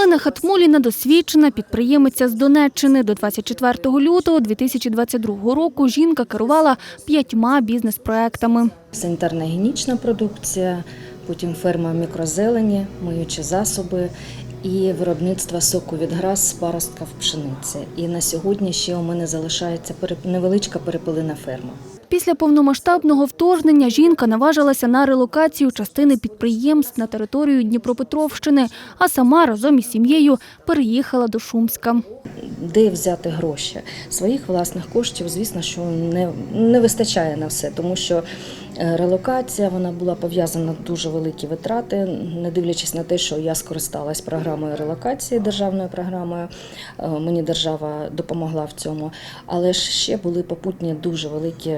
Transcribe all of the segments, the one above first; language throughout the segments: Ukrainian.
Олена Хатмуліна досвідчена підприємиця з Донеччини. До 24 лютого 2022 року жінка керувала п'ятьма бізнес-проектами. Санітарно-гігієнічна продукція, потім ферма мікрозелені, миючі засоби і виробництво соку від граз з паростка в пшениці. І на сьогодні ще у мене залишається невеличка перепелина ферма. Після повномасштабного вторгнення жінка наважилася на релокацію частини підприємств на територію Дніпропетровщини, а сама разом із сім'єю переїхала до Шумська. Де взяти гроші? Своїх власних коштів, звісно, що не, не вистачає на все, тому що релокація вона була пов'язана дуже великі витрати, не дивлячись на те, що я скористалась програмою релокації, державною програмою. е, Мені держава допомогла в цьому, але ж ще були попутні дуже великі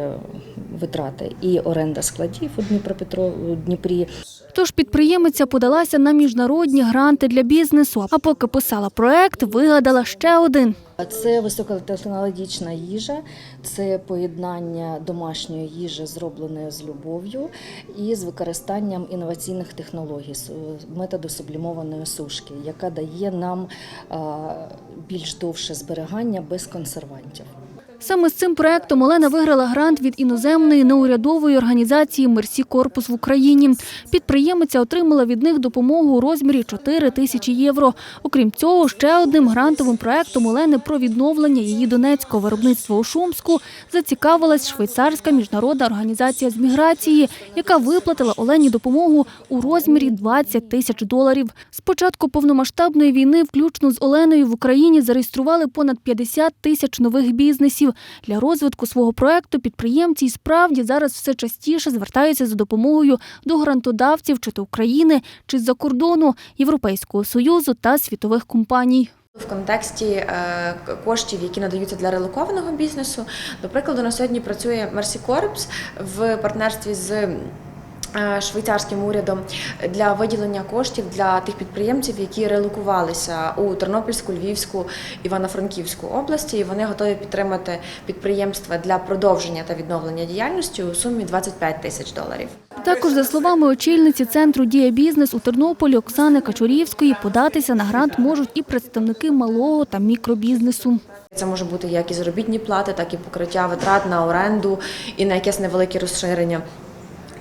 витрати. І оренда складів у Дніпропетро у Дніпрі, Тож підприємиця подалася на міжнародні гранти для бізнесу. А поки писала проект, вигадала ще один. Це високотехнологічна їжа, це поєднання домашньої їжі, зробленої з любов'ю, і з використанням інноваційних технологій методу сублімованої сушки, яка дає нам більш довше зберігання без консервантів. Саме з цим проектом Олена виграла грант від іноземної неурядової організації Мерсі Корпус в Україні. Підприємиця отримала від них допомогу у розмірі 4 тисячі євро. Окрім цього, ще одним грантовим проектом Олени про відновлення її донецького виробництва у Шумську зацікавилась швейцарська міжнародна організація з міграції, яка виплатила Олені допомогу у розмірі 20 тисяч доларів. З початку повномасштабної війни, включно з Оленою в Україні, зареєстрували понад 50 тисяч нових бізнесів. Для розвитку свого проекту підприємці й справді зараз все частіше звертаються за допомогою до грантодавців чи то України, чи з-за кордону Європейського союзу та світових компаній. В контексті е, коштів, які надаються для релокованого бізнесу, до прикладу, на сьогодні працює Mercy Corps в партнерстві з швейцарським урядом для виділення коштів для тих підприємців, які релокувалися у Тернопільську, Львівську, Івано-Франківську області, і вони готові підтримати підприємства для продовження та відновлення діяльності у сумі 25 тисяч доларів. Також, за словами очільниці центру «Дія бізнес» у Тернополі Оксани Качурівської, податися на грант можуть і представники малого та мікробізнесу. Це може бути як і заробітні плати, так і покриття витрат на оренду і на якесь невелике розширення.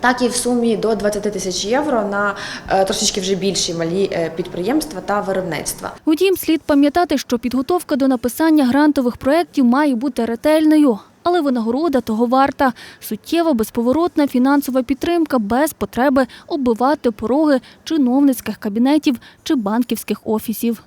Так і в сумі до 20 тисяч євро на е, трошечки вже більші малі е, підприємства та виробництва. Утім, слід пам'ятати, що підготовка до написання грантових проєктів має бути ретельною. Але винагорода того варта. Суттєва безповоротна фінансова підтримка без потреби оббивати пороги чиновницьких кабінетів чи банківських офісів.